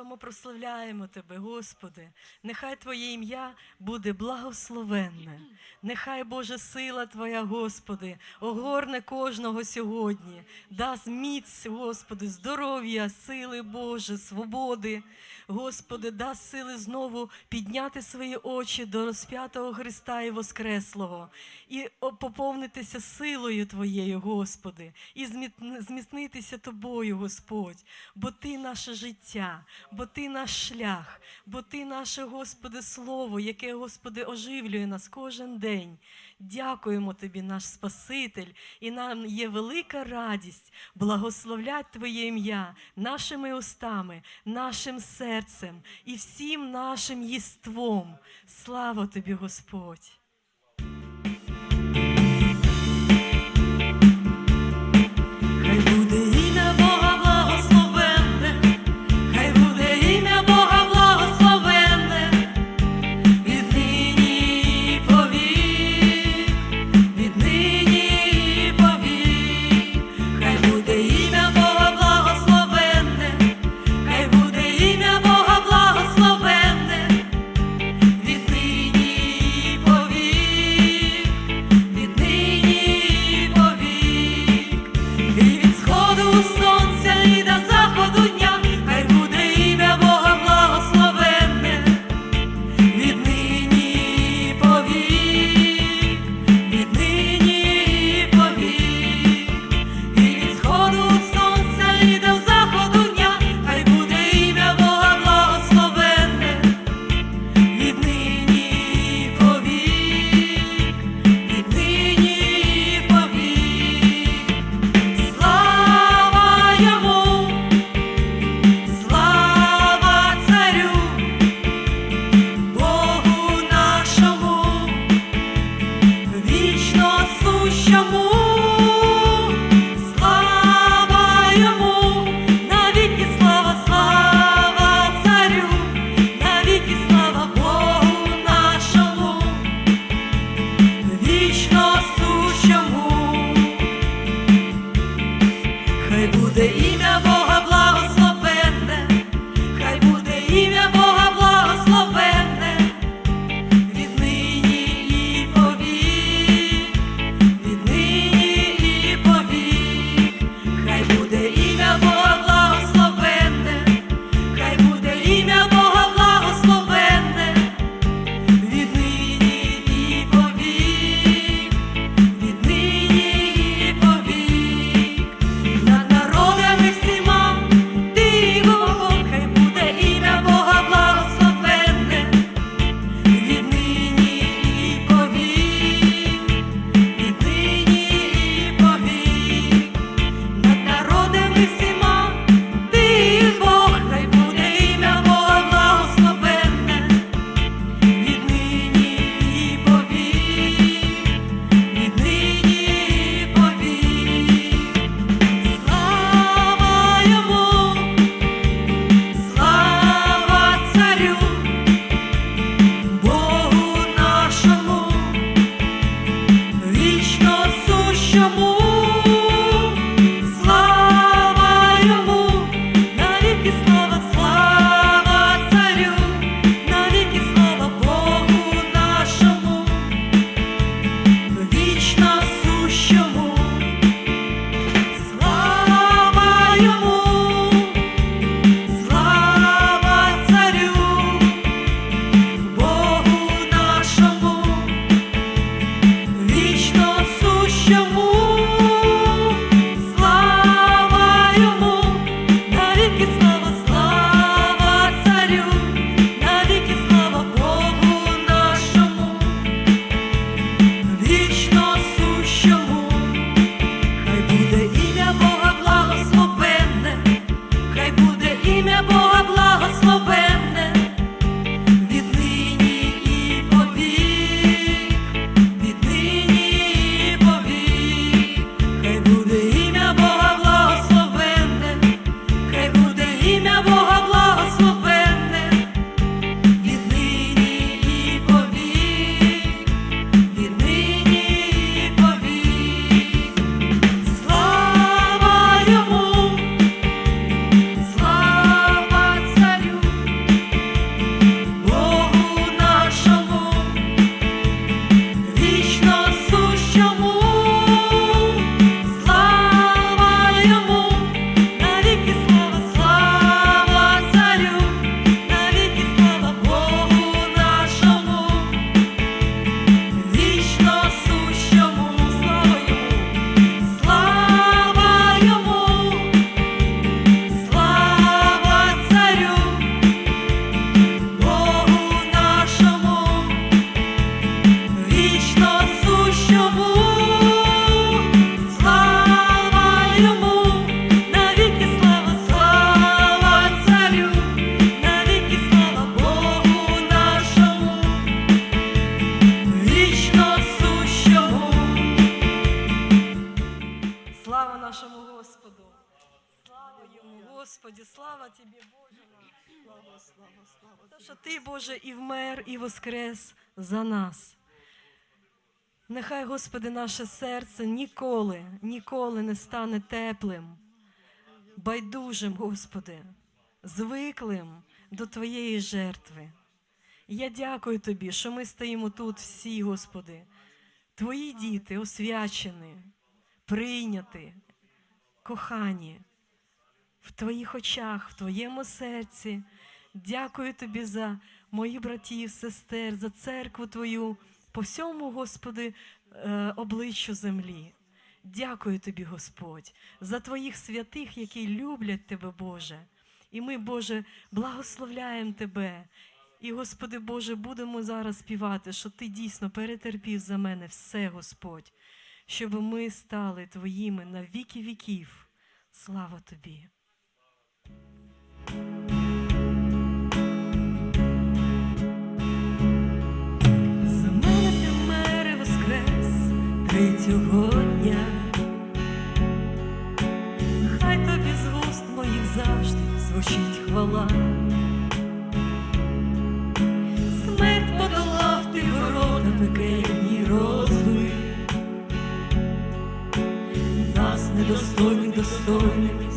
славимо, прославляємо Тебе, Господи. Нехай Твоє ім'я буде благословенне. Нехай Боже сила Твоя, Господи, огорне кожного сьогодні. Дасть міць, Господи, здоров'я, сили Боже, свободи. Господи, дасть сили знову підняти свої очі до розп'ятого Христа і Воскреслого, і поповнитися силою Твоєю, Господи, і зміцнитися Тобою, Господь, бо Ти наше життя, бо Ти наш шлях, бо Ти наше, Господи, Слово, яке, Господи, оживлює нас кожен день. Дякуємо Тобі, наш Спаситель, і нам є велика радість благословлять Твоє ім'я нашими устами, нашим серцем і всім нашим єством. Слава Тобі, Господь! воскрес за нас. Нехай, Господи, наше серце ніколи, ніколи не стане теплим, байдужим, Господи, звиклим до Твоєї жертви. Я дякую Тобі, що ми стоїмо тут всі, Господи, Твої діти освячені, прийняті, кохані в Твоїх очах, в Твоєму серці. Дякую Тобі за моїх братів, сестер, за церкву Твою, по всьому, Господи, е, обличчю землі. Дякую Тобі, Господь, за Твоїх святих, які люблять Тебе, Боже. І ми, Боже, благословляємо Тебе. І, Господи Боже, будемо зараз співати, що Ти дійсно перетерпів за мене все, Господь, щоб ми стали Твоїми на віки віків. Слава Тобі! Сьогодні, хай тобі з вуст моїх завжди звучить хвала, смерть подолав ти ворота пекельні розли, нас недостойних достойних.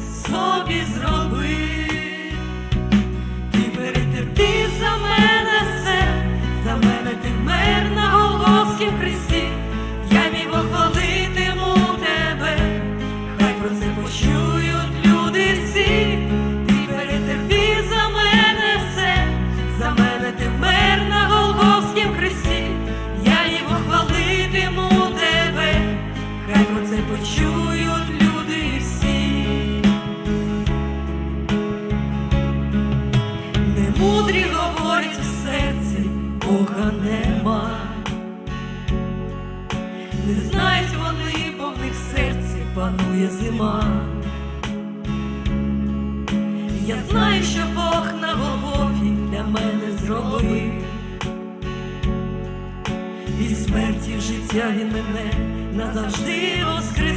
панує зима. Я знаю, що Бог на Голгофі для мене зробив, і смерті в життя він мене назавжди воскресив.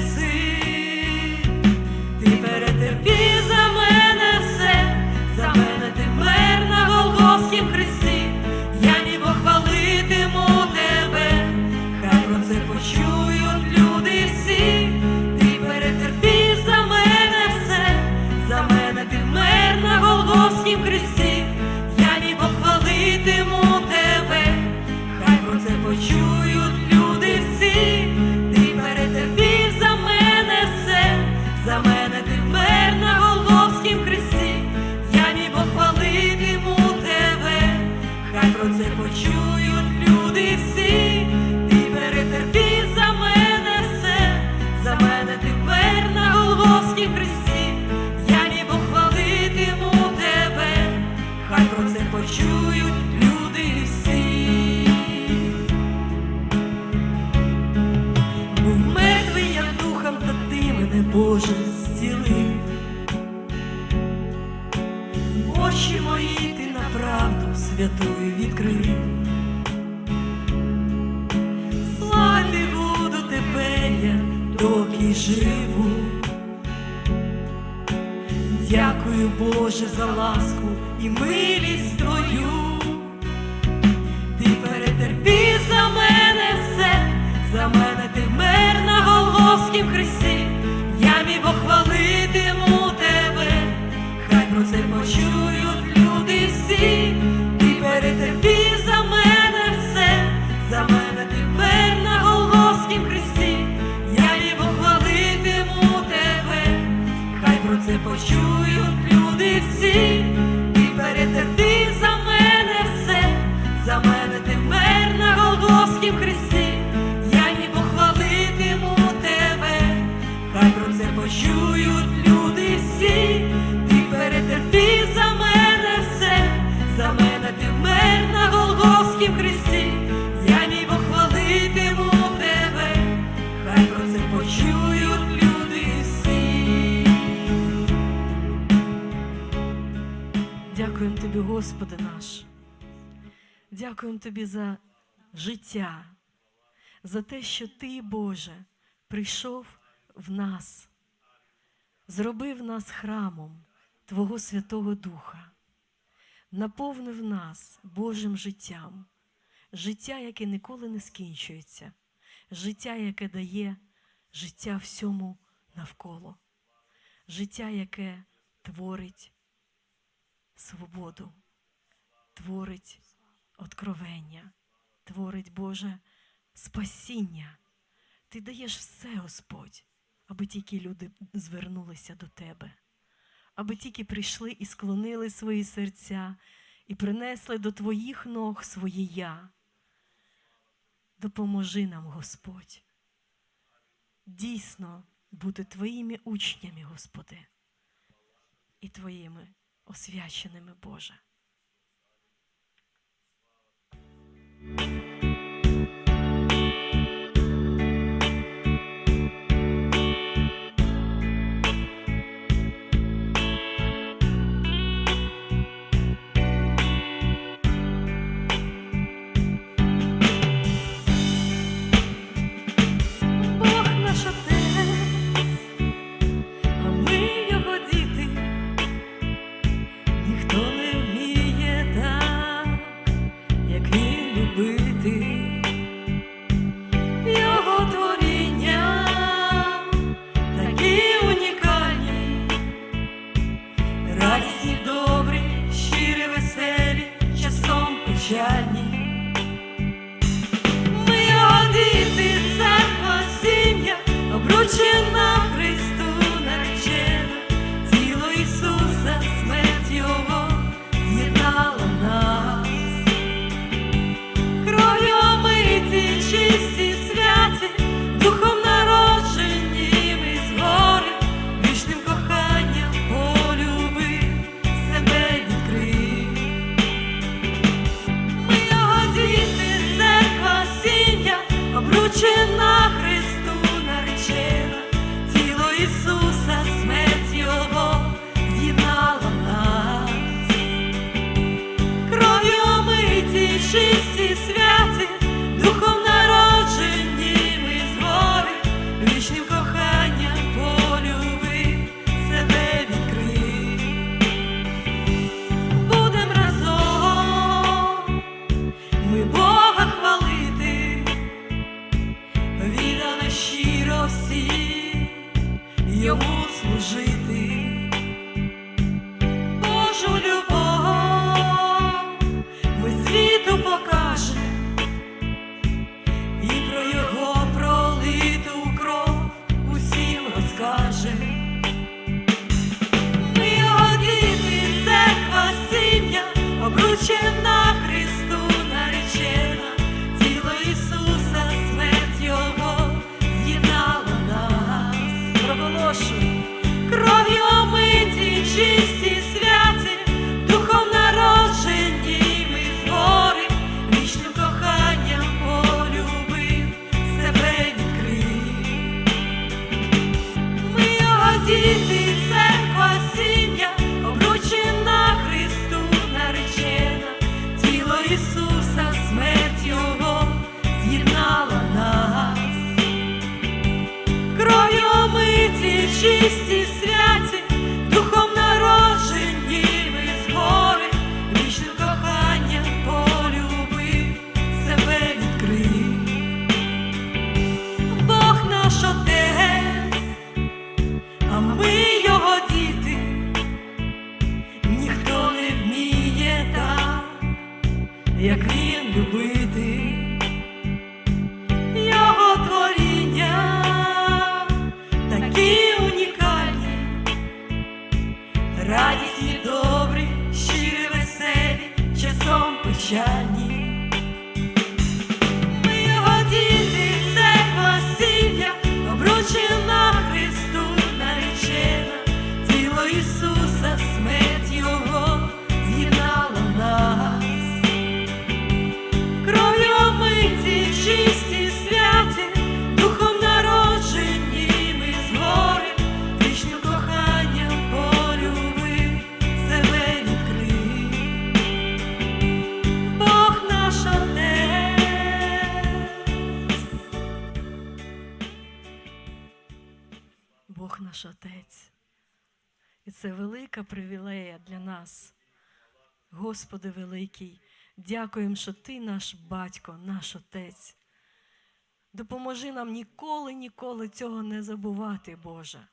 доки живу. Дякую, Боже, за ласку і милість твою, ти перетерпи за мене. Дякуємо Тобі за життя, за те, що Ти, Боже, прийшов в нас, зробив нас храмом Твого Святого Духа, наповнив нас Божим життям, життя, яке ніколи не скінчується, життя, яке дає життя всьому навколо, життя, яке творить свободу, творить откровення, творить Боже спасіння. Ти даєш все, Господь, аби тільки люди звернулися до Тебе, аби тільки прийшли і склонили свої серця і принесли до Твоїх ног своє я. Допоможи нам, Господь, дійсно бути Твоїми учнями, Господи, і Твоїми освяченими, Боже. Thank you. Нас. Господи великий, дякуємо, що Ти наш батько, наш Отець. Допоможи нам ніколи, ніколи цього не забувати, Боже,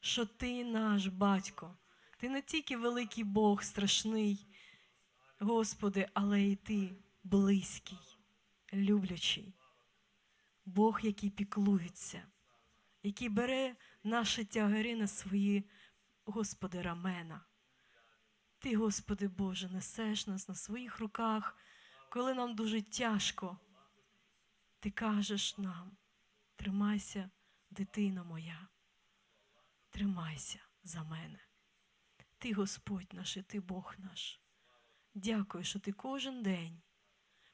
що Ти наш батько. Ти не тільки великий Бог, страшний, Господи, але й Ти близький, люблячий. Бог, який піклується, який бере наші тягари на свої, Господи, рамена. Ти, Господи Боже, несеш нас на своїх руках, коли нам дуже тяжко. Ти кажеш нам, тримайся, дитина моя, тримайся за мене. Ти Господь наш і ти Бог наш. Дякую, що ти кожен день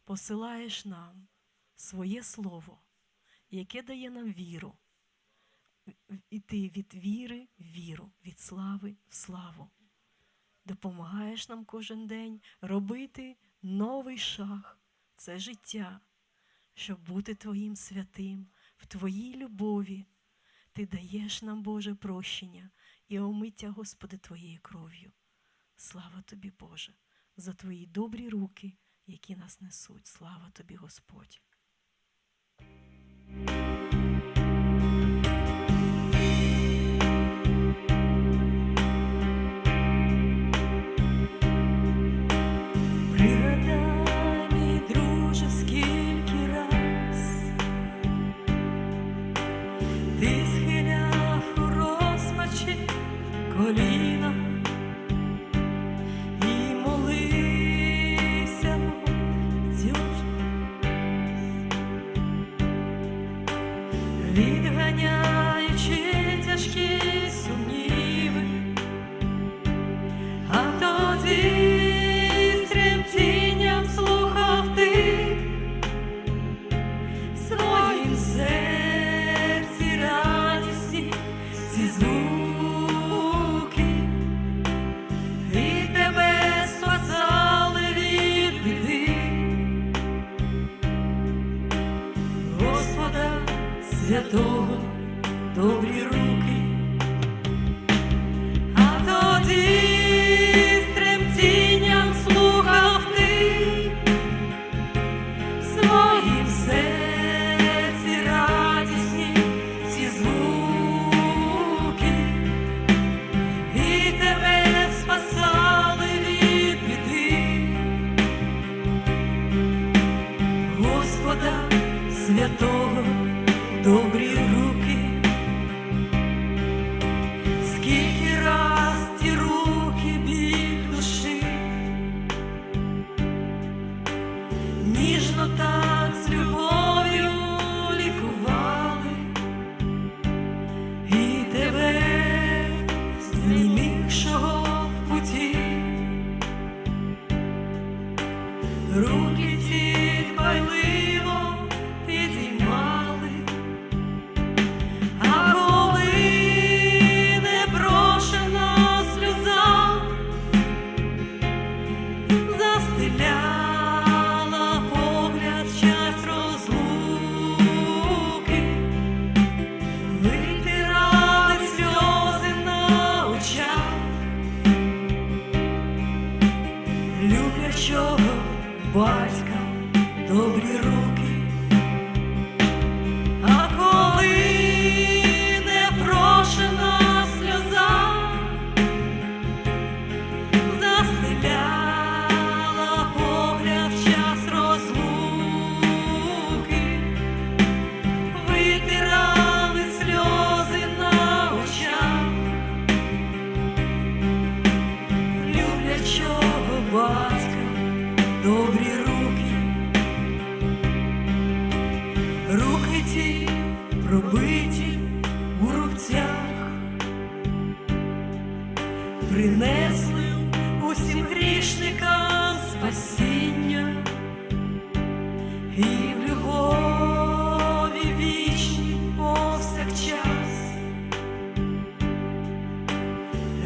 посилаєш нам своє слово, яке дає нам віру. Іти від віри в віру, від слави в славу. Допомагаєш нам кожен день робити новий шаг це життя, щоб бути Твоїм святим, в Твоїй любові. Ти даєш нам, Боже, прощення і омиття, Господи, Твоєю кров'ю. Слава Тобі, Боже, за Твої добрі руки, які нас несуть. Слава Тобі, Господь.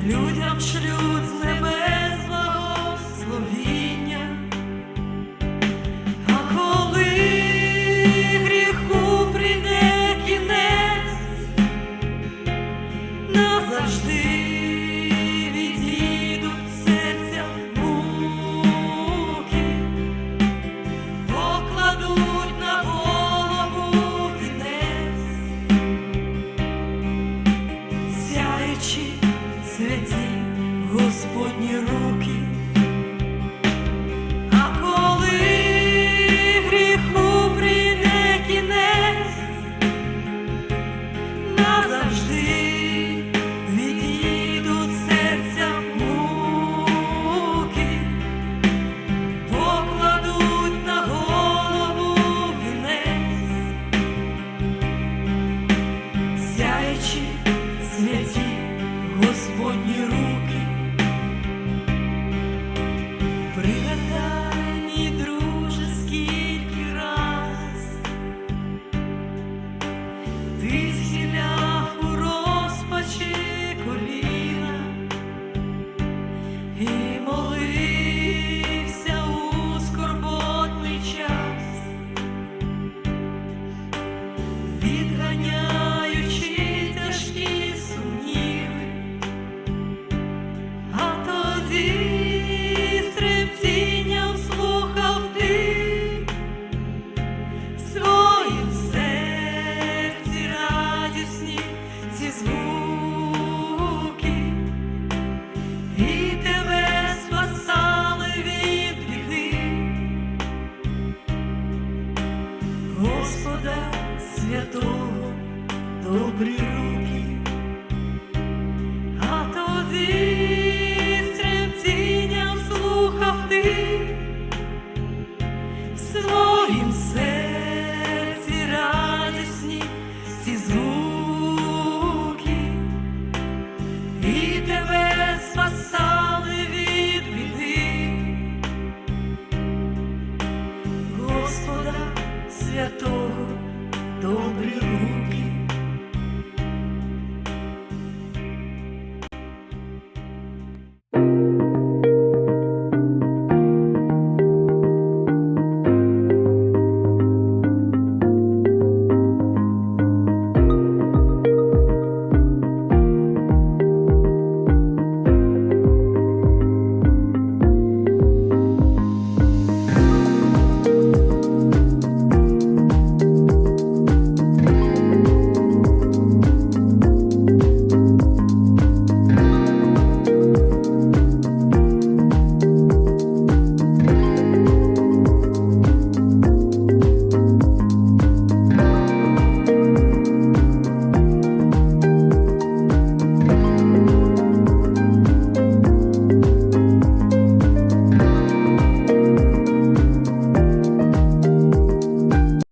Людям шлють